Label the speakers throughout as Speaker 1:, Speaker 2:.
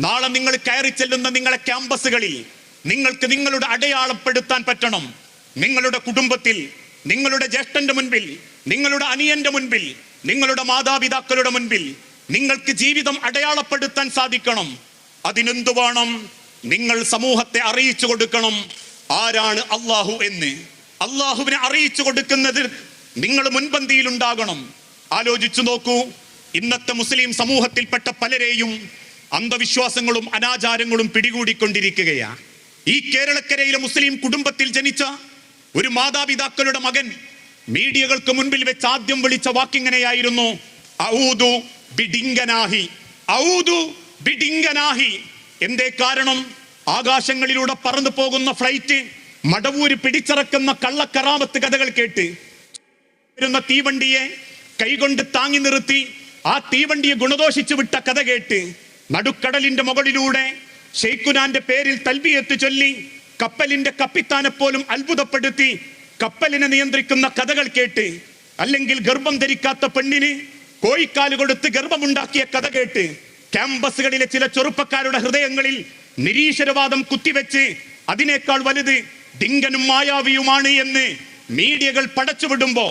Speaker 1: നാളെ നിങ്ങൾ കയറി ചെല്ലുന്ന നിങ്ങളെ ക്യാമ്പസുകളിൽ നിങ്ങൾക്ക് നിങ്ങളുടെ അടയാളപ്പെടുത്താൻ പറ്റണം. നിങ്ങളുടെ കുടുംബത്തിൽ നിങ്ങളുടെ ജ്യേഷ്ഠന്റെ മുൻപിൽ നിങ്ങളുടെ അനിയന്റെ മുൻപിൽ നിങ്ങളുടെ മാതാപിതാക്കളുടെ മുൻപിൽ നിങ്ങൾക്ക് ജീവിതം അടയാളപ്പെടുത്താൻ സാധിക്കണം. അതിനെന്തു വേണം? നിങ്ങൾ സമൂഹത്തെ അറിയിച്ചു കൊടുക്കണം. ആരാണ് അള്ളാഹു എന്ന്. അള്ളാഹുവിനെ അറിയിച്ചു കൊടുക്കുന്നതിൽ നിങ്ങൾ മുൻപന്തിയിൽ ഉണ്ടാകണം. ആലോചിച്ചു നോക്കൂ. ഇന്നത്തെ മുസ്ലിം സമൂഹത്തിൽപ്പെട്ട പലരെയും അന്ധവിശ്വാസങ്ങളും അനാചാരങ്ങളും പിടികൂടിക്കൊണ്ടിരിക്കുകയാണ്. ഈ കേരളക്കരയിലെ മുസ്ലിം കുടുംബത്തിൽ ജനിച്ച ഒരു മാതാപിതാക്കളുടെ മകൻ മീഡിയകൾക്ക് മുൻപിൽ വെച്ച് ആദ്യം വിളിച്ച വാക്കിങ്ങനെയായിരുന്നു? ബിഡിംഗനാഹി ബിഡിംഗനാഹി. എന്തേ കാരണം? ആകാശങ്ങളിലൂടെ പറന്നു പോകുന്ന ഫ്ലൈറ്റ് മടവൂര് പിടിച്ചറക്കുന്ന കള്ളക്കറാമത്ത് കഥകൾ കേട്ട് വരുന്ന തീവണ്ടിയെ കൈകൊണ്ട് താങ്ങി നിർത്തി ആ തീവണ്ടിയെ ഗുണദോഷിച്ചു വിട്ട കഥ കേട്ട് നടുക്കടലിന്റെ മുകളിലൂടെ ഷെയ്ഖുനാന്റെ പേരിൽ തൽബിയത്ത് ചൊല്ലി കപ്പലിന്റെ കപ്പിത്താനെ പോലും അത്ഭുതപ്പെടുത്തി കപ്പലിനെ നിയന്ത്രിക്കുന്ന കഥകൾ കേട്ട് അല്ലെങ്കിൽ ഗർഭം ധരിക്കാത്ത പെണ്ണിന് കോഴിക്കാൽ കൊടുത്ത് ഗർഭമുണ്ടാക്കിയ കഥ കേട്ട് ക്യാമ്പസുകളിലെ ചില ചെറുപ്പക്കാരുടെ ഹൃദയങ്ങളിൽ നിരീശ്വരവാദം കുത്തിവെച്ച് അതിനേക്കാൾ വലുത് ഡിങ്കനും മായാവിയുമാണ് എന്ന് മീഡിയകൾ പടച്ചുവിടുമ്പോ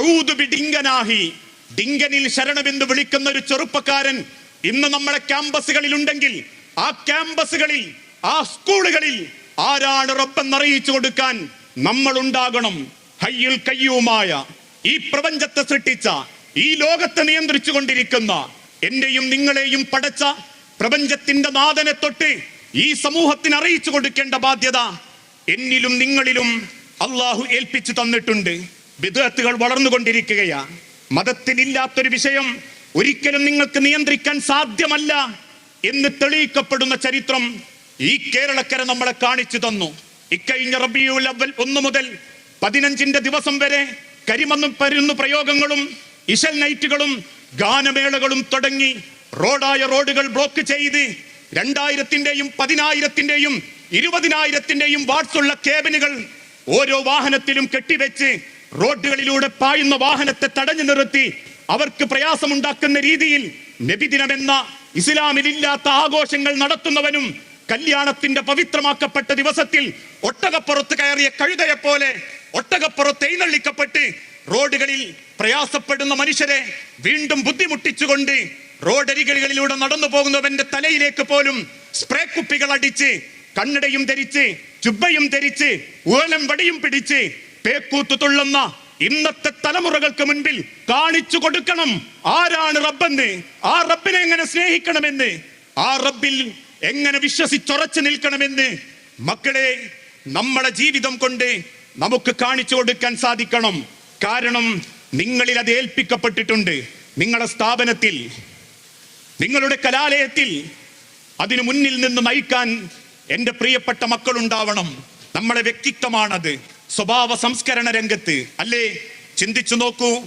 Speaker 1: ഔദുബി ഡിങ്കനാഹി ഡിങ്കനിൽ ശരണമെന്ന് വിളിക്കുന്ന ഒരു ചെറുപ്പക്കാരൻ ഇന്ന് നമ്മുടെ ക്യാമ്പസുകളിൽ ഉണ്ടെങ്കിൽ ആ ക്യാമ്പസുകളിൽ ആ സ്കൂളുകളിൽ ആരാണ് റബ്ബെന്നറിയിച്ചു കൊടുക്കാൻ നമ്മൾ ഉണ്ടാകണം കയ്യിൽ കയ്യുമായ ഈ പ്രപഞ്ചത്തെ സൃഷ്ടിച്ച ഈ ലോകത്തെ നിയന്ത്രിച്ചു കൊണ്ടിരിക്കുന്ന എന്റെയും നിങ്ങളെയും പടച്ച പ്രപഞ്ചത്തിന്റെ നാഥനെ തൊട്ട് ഈ സമൂഹത്തിന് അറിയിച്ചു കൊടുക്കേണ്ട ബാധ്യത എന്നിലും നിങ്ങളിലും അള്ളാഹു ഏൽപ്പിച്ചു തന്നിട്ടുണ്ട്. വിദഗത്തുകൾ വളർന്നുകൊണ്ടിരിക്കുകയാ മതത്തിനില്ലാത്തൊരു വിഷയം ഒരിക്കലും നിങ്ങൾക്ക് നിയന്ത്രിക്കാൻ സാധ്യമല്ല എന്ന് തെളിയിക്കപ്പെടുന്ന ചരിത്രം ഈ കേരളക്കര നമ്മളെ കാണിച്ചു തന്നു. ഇക്കഴിഞ്ഞ റബിയുൽ അവൽ ഒന്ന് മുതൽ പതിനഞ്ചിന്റെ ദിവസം വരെ കരിമന്നും പരുന്നു പ്രയോഗങ്ങളും ഇശൽ നൈറ്റുകളും ഗാനമേളകളും തുടങ്ങി റോഡായ റോഡുകൾ ബ്ലോക്ക് ചെയ്ത് രണ്ടായിരത്തിന്റെയും പതിനായിരത്തിന്റെയും ഇരുപതിനായിരത്തിന്റെയും വാട്സുള്ള കേബിനുകൾ ഓരോ വാഹനത്തിലും കെട്ടിവെച്ച് റോഡുകളിലൂടെ പായുന്ന വാഹനത്തെ തടഞ്ഞു നിർത്തി അവർക്ക് പ്രയാസമുണ്ടാക്കുന്ന രീതിയിൽ നബിദിനമെന്ന ഇസ്ലാമിലില്ലാത്ത ആഘോഷങ്ങൾ നടത്തുന്നവനും കല്യാണത്തിന്റെ പവിത്രമാക്കപ്പെട്ട ദിവസത്തിൽ ഒട്ടകപ്പുറത്ത് കയറിയ കഴുതയെ പോലെ ഒട്ടകപ്പുറത്ത് എഴുന്നള്ളിക്കപ്പെട്ട് റോഡുകളിൽ പ്രയാസപ്പെടുന്ന മനുഷ്യരെ വീണ്ടും ബുദ്ധിമുട്ടിച്ചുകൊണ്ട് റോഡരികളിലൂടെ നടന്നു പോകുന്നവന്റെ തലയിലേക്ക് പോലും സ്പ്രേ കുപ്പികൾ അടിച്ച് കണ്ണടയും ധരിച്ച് ചുബയും ധരിച്ച് ഊലം വടിയും പിടിച്ച് പേക്കൂത്തു തുള്ളുന്ന ഇന്നത്തെ തലമുറകൾക്ക് മുൻപിൽ കാണിച്ചു കൊടുക്കണം. ആരാണ് റബ്ബെന്ന്? ആ റബ്ബിനെ എങ്ങനെ സ്നേഹിക്കണമെന്ന്? ആ റബ്ബിൽ എങ്ങനെ വിശ്വസിച്ചുറച്ചു നിൽക്കണമെന്ന്? മക്കളെ നമ്മളെ ജീവിതം കൊണ്ട് നമുക്ക് കാണിച്ചു കൊടുക്കാൻ സാധിക്കണം. കാരണം നിങ്ങളിൽ അത് ഏൽപ്പിക്കപ്പെട്ടിട്ടുണ്ട്. നിങ്ങളുടെ സ്ഥാപനത്തിൽ നിങ്ങളുടെ കലാലയത്തിൽ അതിനു മുന്നിൽ നിന്ന് നയിക്കാൻ എന്റെ പ്രിയപ്പെട്ട മക്കളുണ്ടാവണം. നമ്മളെ വ്യക്തിത്വമാണത്. സ്വഭാവ സംസ്കരണ രംഗത്ത്. അല്ലേ? ചിന്തിച്ചു നോക്കൂ.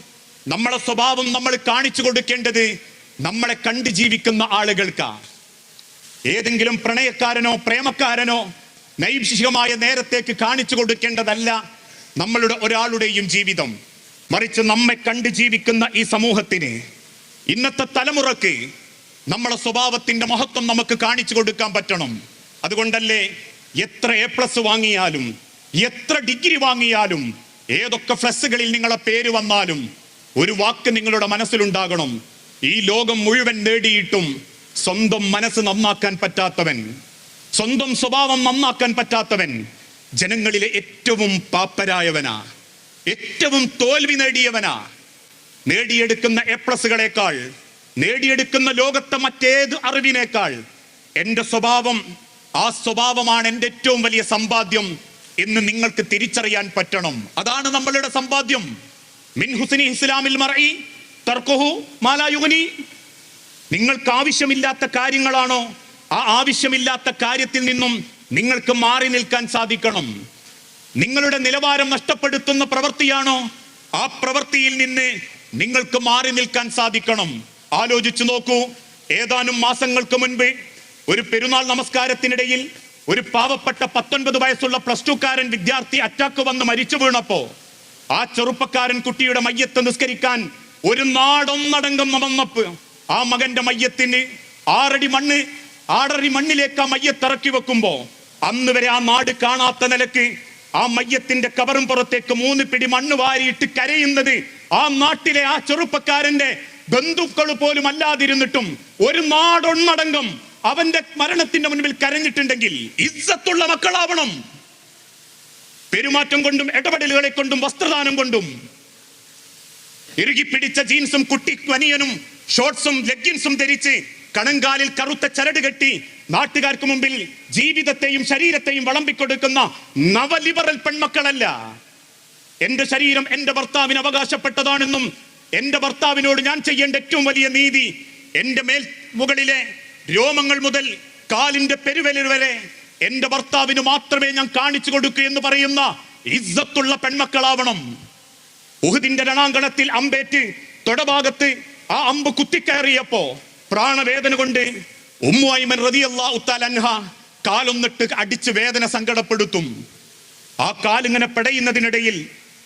Speaker 1: നമ്മളെ സ്വഭാവം നമ്മൾ കാണിച്ചു കൊടുക്കേണ്ടത് നമ്മളെ കണ്ട് ജീവിക്കുന്ന ആളുകൾക്കാ. ഏതെങ്കിലും പ്രണയക്കാരനോ പ്രേമക്കാരനോ നൈംശികമായ നേരത്തേക്ക് കാണിച്ചു കൊടുക്കേണ്ടതല്ല നമ്മളുടെ ഒരാളുടെയും ജീവിതം. മറിച്ച് നമ്മെ കണ്ട് ജീവിക്കുന്ന ഈ സമൂഹത്തിന് ഇന്നത്തെ തലമുറയ്ക്ക് നമ്മളെ സ്വഭാവത്തിന്റെ മഹത്വം നമുക്ക് കാണിച്ചു കൊടുക്കാൻ പറ്റണം. അതുകൊണ്ടല്ലേ എത്ര എ പ്ലസ് വാങ്ങിയാലും എത്ര ഡിഗ്രി വാങ്ങിയാലും ഏതൊക്കെ ഫ്ലസ്സുകളിൽ നിങ്ങളെ പേര് വന്നാലും ഒരു വാക്ക് നിങ്ങളുടെ മനസ്സിലുണ്ടാകണം. ഈ ലോകം മുഴുവൻ നേടിയിട്ടും സ്വന്തം മനസ്സ് നന്നാക്കാൻ പറ്റാത്തവൻ സ്വന്തം സ്വഭാവം നന്നാക്കാൻ പറ്റാത്തവൻ ജനങ്ങളിലെ ഏറ്റവും പാപ്പരായവനാ ഏറ്റവും തോൽവി നേടിയവനാ. നേടിയെടുക്കുന്ന എ പ്ലസുകളെക്കാൾ നേടിയെടുക്കുന്ന ലോകത്തെ മറ്റേത് അറിവിനേക്കാൾ എന്റെ സ്വഭാവം ആ സ്വഭാവമാണ് എന്റെ ഏറ്റവും വലിയ സമ്പാദ്യം. എന്ന് നിങ്ങൾക്ക് തിരിച്ചറിയാൻ പറ്റണം. അതാണ് നമ്മളുടെ സമ്പാദ്യം. മിൻ ഹുസിനി ഇസ്ലാമിൽ മറയി തർക്കുഹു മാലായുഗനി നിങ്ങൾക്ക് ആവശ്യമില്ലാത്ത കാര്യങ്ങളാണോ? ആ ആവശ്യമില്ലാത്ത കാര്യത്തിൽ നിന്നും നിങ്ങൾക്ക് മാറി നിൽക്കാൻ സാധിക്കണം. നിങ്ങളുടെ നിലവാരം നഷ്ടപ്പെടുത്തുന്ന പ്രവൃത്തിയാണോ? ആ പ്രവൃത്തിയിൽ നിന്ന് നിങ്ങൾക്ക് മാറി നിൽക്കാൻ സാധിക്കണം. ആലോചിച്ചു നോക്കൂ. ഏതാനും മാസങ്ങൾക്ക് മുൻപ് ഒരു പെരുന്നാൾ നമസ്കാരത്തിനിടയിൽ ഒരു പാവപ്പെട്ട പത്തൊൻപത് വയസ്സുള്ള പ്ലസ് ടുക്കാരൻ വിദ്യാർത്ഥി അറ്റാക്ക് വന്ന് മരിച്ചു വീണപ്പോ ആ ചെറുപ്പക്കാരൻ കുട്ടിയുടെ മയ്യത്ത് നിസ്കരിക്കാൻ ഒരു നാടൊന്നടങ്കം നടന്നപ്പ് ആ മകന്റെ മയ്യത്തിന് ആറടി മണ്ണ് ആടറി മണ്ണിലേക്ക് ആ മയ്യത്തിറക്കി വെക്കുമ്പോ അന്ന് വരെ ആ നാട് കാണാത്ത നിലയ്ക്ക് ആ മയ്യത്തിന്റെ കവറും പുറത്തേക്ക് മൂന്ന് പിടി മണ്ണ് വാരിയിട്ട് കരയുന്നത് ആ നാട്ടിലെ ആ ചെറുപ്പക്കാരന്റെ ബന്ധുക്കൾ പോലും അല്ലാതിരുന്നിട്ടും ഒരു നാടൊന്നടങ്കം അവന്റെ മരണത്തിന്റെ മുൻപിൽ കരഞ്ഞിട്ടുണ്ടെങ്കിൽ ഇസ്സത്തുള്ള മക്കളാവണം. പെരുമാറ്റം കൊണ്ടും ഇടപെടലുകളെ കൊണ്ടും വസ്ത്രദാനം കൊണ്ടും. ഇറുകി പിടിച്ച ജീൻസും കുട്ടി വനിയനും ഷോർട്സും ലെഗിൻസും ധരിച്ച് കണങ്കാലിൽ കറുത്ത ചരട് കെട്ടി നാട്ടുകാർക്ക് മുമ്പിൽ ജീവിതത്തെയും ശരീരത്തെയും വളമ്പിക്കൊടുക്കുന്ന നവലിബറൽ പെൺമക്കളല്ല. എന്റെ ശരീരം എന്റെ ഭർത്താവിന് അവകാശപ്പെട്ടതാണെന്നും എന്റെ ഭർത്താവിനോട് ഞാൻ ചെയ്യേണ്ട ഏറ്റവും വലിയ നീതി എന്റെ മേൽ മുകളിലെ രോമങ്ങൾ മുതൽ കാലിന്റെ പെരുവലിൽ വരെ എന്റെ ഭർത്താവിന് മാത്രമേ ഞാൻ കാണിച്ചു കൊടുക്കൂ എന്ന് പറയുന്ന ഇസ്സത്തുള്ള പെൺമക്കളാവണം. ഉഹുദിന്റെ രണാങ്കണത്തിൽ അമ്പേറ്റ് തൊടഭാഗത്ത് ആ അമ്പ് കുത്തിക്കയറിയപ്പോ പ്രാണവേദന കൊണ്ട് ഉമ്മുഐമൻ തആല അൻഹ കാലൊന്നിട്ട് അടിച്ച് വേദന സങ്കടപ്പെടുത്തും. ആ കാലിങ്ങനെ പെടയുന്നതിനിടയിൽ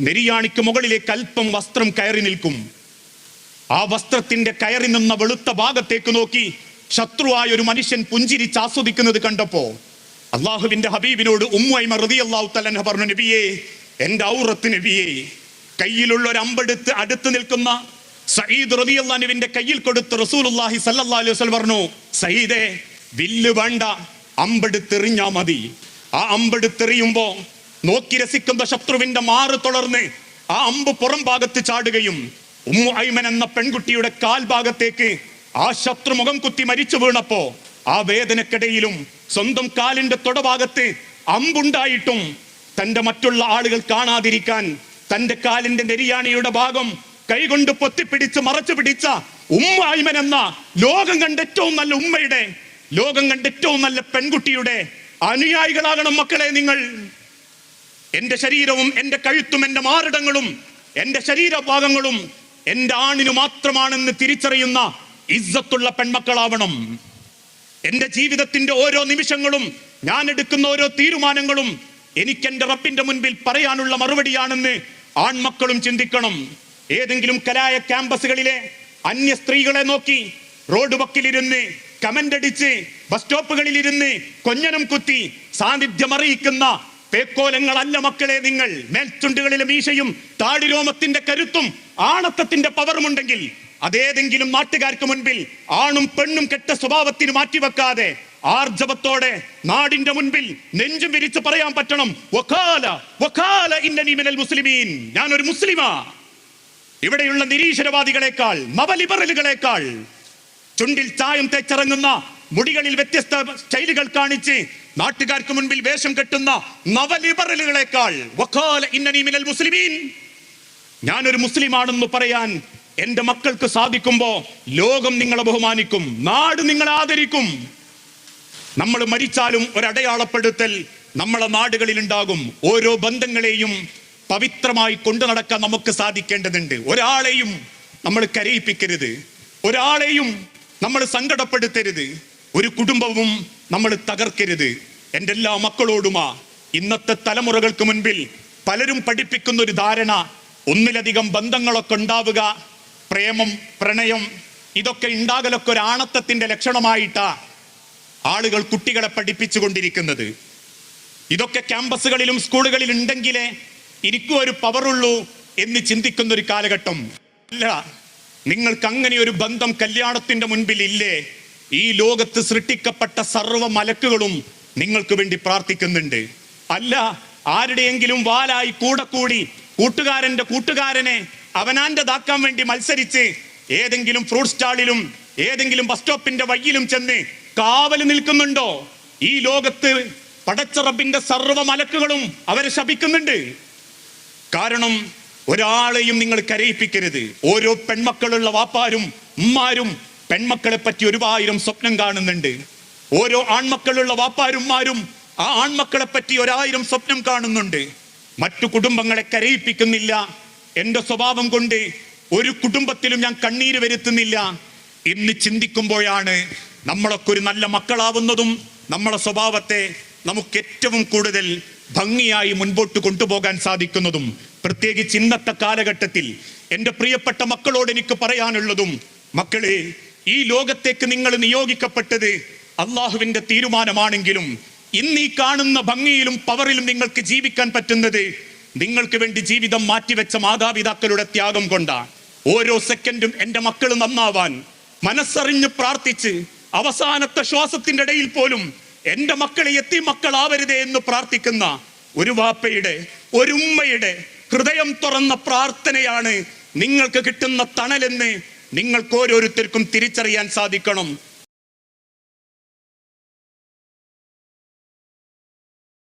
Speaker 1: നെരിയാണിക്ക് മുകളിലേക്ക് അല്പം വസ്ത്രം കയറി നിൽക്കും. ആ വസ്ത്രത്തിന്റെ കയറി നിന്ന വെളുത്ത ഭാഗത്തേക്ക് നോക്കി ശത്രുവായ ഒരു മനുഷ്യൻ പുഞ്ചിരിച്ച് ആസ്വദിക്കുന്നത് കണ്ടപ്പോ അള്ളാഹുവിന്റെ ഹബീബിനോട് ഉമ്മുഐമ റളിയല്ലാഹു അള്ളാഹു അൻഹ പറഞ്ഞു നബിയേ എന്റെ ഔറത്ത് നബിയേ കയ്യിലുള്ള ഒരു അമ്പെടുത്ത് അടുത്ത് നിൽക്കുന്ന സയ്യിദ് റളിയല്ലാഹുവിന്റെ കയ്യിൽ കൊടുത്ത് റസൂലുള്ളാഹി സല്ലല്ലാഹു അലൈഹി പറഞ്ഞു സയ്യിദേ വില്ല് വേണ്ട അമ്പെടുത്തെറിഞ്ഞാ മതി. ആ അമ്പെടുത്തെറിയുമ്പോ നോക്കി രസിക്കുന്ന ശത്രുവിന്റെ മാറ് തുടർന്ന് ആ അമ്പ് പുറം ഭാഗത്ത് ചാടുകയും ഉമ്മു ഐമൻ എന്ന പെൺകുട്ടിയുടെ കാൽ ഭാഗത്തേക്ക് ആ ശത്രു മുഖം കുത്തി മരിച്ചു വീണപ്പോ ആ വേദനക്കിടയിലും സ്വന്തം കാലിന്റെ തൊടഭാഗത്ത് അമ്പുണ്ടായിട്ടും തന്റെ മറ്റുള്ള ആളുകൾ കാണാതിരിക്കാൻ തന്റെ കാലിന്റെ നെരിയാണിയുടെ ഭാഗം കൈകൊണ്ട് പൊത്തിപ്പിടിച്ച് മറച്ചു പിടിച്ച ഉമ്മായ്മൻ എന്ന ലോകം കണ്ട ഏറ്റവും നല്ല ഉമ്മയുടെ ലോകം കണ്ട ഏറ്റവും നല്ല പെൺകുട്ടിയുടെ അനുയായികളാകണം മക്കളെ നിങ്ങൾ. എന്റെ ശരീരവും എന്റെ കഴുത്തും എന്റെ മാറിടങ്ങളും എന്റെ ശരീരഭാഗങ്ങളും എന്റെ ആണിനു മാത്രമാണെന്ന് തിരിച്ചറിയുന്ന ഇസ്സത്തുള്ള പെൺമക്കളാവണം. എന്റെ ജീവിതത്തിന്റെ ഓരോ നിമിഷങ്ങളും ഞാൻ എടുക്കുന്ന ഓരോ തീരുമാനങ്ങളും എനിക്ക് എന്റെ റബ്ബിന്റെ മുൻപിൽ പറയാനുള്ള മറുപടിയാണെന്ന് ആൺമക്കളും ചിന്തിക്കണം. ഏതെങ്കിലും കലായ ക്യാമ്പസുകളിലെ അന്യ സ്ത്രീകളെ നോക്കി റോഡ് വക്കിലിരുന്ന് കമന്റ് അടിച്ച് ബസ് സ്റ്റോപ്പുകളിൽ ഇരുന്ന് കൊഞ്ഞനം കുത്തി സാന്നിധ്യം അറിയിക്കുന്ന പേക്കോലങ്ങളല്ല മക്കളെ നിങ്ങൾ. മേൽച്ചുണ്ടുകളിലെ മീശയും താടിരോമത്തിന്റെ കരുത്തും ആണത്തത്തിന്റെ പവറുമുണ്ടെങ്കിൽ അതേതെങ്കിലും നാട്ടുകാർക്ക് മുൻപിൽ ആണും പെണ്ണും കെട്ട സ്വഭാവത്തിന് മാറ്റിവെക്കാതെ ആർജവത്തോടെ നാടിന്റെ മുൻപിൽ നെഞ്ചും വിരിച്ച് പറയാൻ പറ്റണം. മിനൽ മുസ്ലിമീൻ. ഞാൻ ഒരു മുസ്ലിമാ. ഇവിടെയുള്ള നിരീശ്വരവാദികളെക്കാൾ നവലിബറലുകളെക്കാൾ ചുണ്ടിൽ ചായം തേച്ചിറങ്ങുന്ന മുടികളിൽ വ്യത്യസ്ത സ്റ്റൈലുകൾ കാണിച്ച് നാട്ടുകാർക്ക് മുൻപിൽ വേഷം കെട്ടുന്ന നവലിബറലുകളെക്കാൾ മിനൽ മുസ്ലിമീൻ. ഞാനൊരു മുസ്ലിമാണെന്ന് പറയാൻ എന്റെ മക്കൾക്ക് സാധിക്കുമ്പോ ലോകം നിങ്ങളെ ബഹുമാനിക്കും നാട് നിങ്ങളെ ആദരിക്കും. നമ്മൾ മരിച്ചാലും ഒരടയാളപ്പെടുത്തൽ നമ്മളെ നാടുകളിൽ ഉണ്ടാകും. ഓരോ ബന്ധങ്ങളെയും പവിത്രമായി കൊണ്ടു നടക്കാൻ നമുക്ക് സാധിക്കേണ്ടതുണ്ട്. ഒരാളെയും നമ്മൾ കരയിപ്പിക്കരുത്. ഒരാളെയും നമ്മൾ സങ്കടപ്പെടുത്തരുത്. ഒരു കുടുംബവും നമ്മൾ തകർക്കരുത്. എന്റെ എല്ലാ മക്കളോടുമാ ഇന്നത്തെ തലമുറകൾക്ക് മുൻപിൽ പലരും പഠിപ്പിക്കുന്ന ഒരു ധാരണ ഒന്നിലധികം ബന്ധങ്ങളൊക്കെ ഉണ്ടാവുക പ്രേമം പ്രണയം ഇതൊക്കെ ഉണ്ടാകലൊക്കെ ഒരു ആണത്തത്തിന്റെ ലക്ഷണമായിട്ടാ ആളുകൾ കുട്ടികളെ പഠിപ്പിച്ചു കൊണ്ടിരിക്കുന്നത് ഇതൊക്കെ ക്യാമ്പസുകളിലും സ്കൂളുകളിൽ ഉണ്ടെങ്കിലേ എനിക്കും ഒരു പവറുള്ളൂ എന്ന് ചിന്തിക്കുന്ന ഒരു കാലഘട്ടം. അല്ല നിങ്ങൾക്ക് അങ്ങനെ ഒരു ബന്ധം കല്യാണത്തിന്റെ മുൻപിൽ ഇല്ലേ ഈ ലോകത്ത് സൃഷ്ടിക്കപ്പെട്ട സർവ മലക്കുകളും നിങ്ങൾക്ക് വേണ്ടി പ്രാർത്ഥിക്കുന്നുണ്ട്. അല്ല ആരുടെയെങ്കിലും വാലായി കൂടെ കൂടി കൂട്ടുകാരന്റെ കൂട്ടുകാരനെ അവനാന്റെതാക്കാൻ വേണ്ടി മത്സരിച്ച് ഏതെങ്കിലും ഫ്രൂട്ട് സ്റ്റാളിലും ഏതെങ്കിലും ബസ് സ്റ്റോപ്പിന്റെ വഴിയിലും ചെന്ന് കാവൽ നിൽക്കുന്നുണ്ടോ? ഈ ലോകത്ത് പടച്ച റബ്ബിന്റെ സർവ മലക്കുകളും അവരെ ശപിക്കുന്നുണ്ട്. കാരണം ഒരാളെയും നിങ്ങൾ കരയിപ്പിക്കരുത്. ഓരോ പെൺമക്കളുള്ള വാപ്പാരും ഉമ്മാരും പെൺമക്കളെ പറ്റി ഒരുപായിരം സ്വപ്നം കാണുന്നുണ്ട്. ഓരോ ആൺമക്കളുള്ള വാപ്പാരുമാരും ആ ആൺമക്കളെ പറ്റി ഒരായിരം സ്വപ്നം കാണുന്നുണ്ട്. മറ്റു കുടുംബങ്ങളെ കരയിപ്പിക്കുന്നില്ല. എന്റെ സ്വഭാവം കൊണ്ട് ഒരു കുടുംബത്തിലും ഞാൻ കണ്ണീര് വരുത്തുന്നില്ല. എന്ന് ചിന്തിക്കുമ്പോഴാണ് നമ്മളൊക്കെ ഒരു നല്ല മക്കളാവുന്നതും നമ്മളെ സ്വഭാവത്തെ നമുക്ക് ഏറ്റവും കൂടുതൽ ഭംഗിയായി മുൻപോട്ട് കൊണ്ടുപോകാൻ സാധിക്കുന്നതും പ്രത്യേകിച്ച് ഇന്നത്തെ കാലഘട്ടത്തിൽ എന്റെ പ്രിയപ്പെട്ട മക്കളോട് എനിക്ക് പറയാനുള്ളതും മക്കളെ ഈ ലോകത്തേക്ക് നിങ്ങൾ നിയോഗിക്കപ്പെട്ടത് അള്ളാഹുവിന്റെ തീരുമാനമാണെങ്കിലും ഇന്ന് ഈ കാണുന്ന ഭംഗിയിലും പവറിലും നിങ്ങൾക്ക് ജീവിക്കാൻ പറ്റുന്നത് നിങ്ങൾക്ക് വേണ്ടി ജീവിതം മാറ്റിവെച്ച മാതാപിതാക്കളുടെ ത്യാഗം കൊണ്ടാണ്. ഓരോ സെക്കൻഡും എന്റെ മക്കൾ നന്നാവാൻ മനസ്സറിഞ്ഞ് പ്രാർത്ഥിച്ച് അവസാനത്തെ ശ്വാസത്തിന്റെ ഇടയിൽ പോലും എന്റെ മക്കളെ എത്തി മക്കളാവരുതേ എന്ന് പ്രാർത്ഥിക്കുന്ന ഒരു വാപ്പയുടെ ഒരു ഉമ്മയുടെ ഹൃദയം തുറന്ന പ്രാർത്ഥനയാണ് നിങ്ങൾക്ക് കിട്ടുന്ന തണലെന്ന് നിങ്ങൾക്ക് ഓരോരുത്തർക്കും തിരിച്ചറിയാൻ സാധിക്കണം.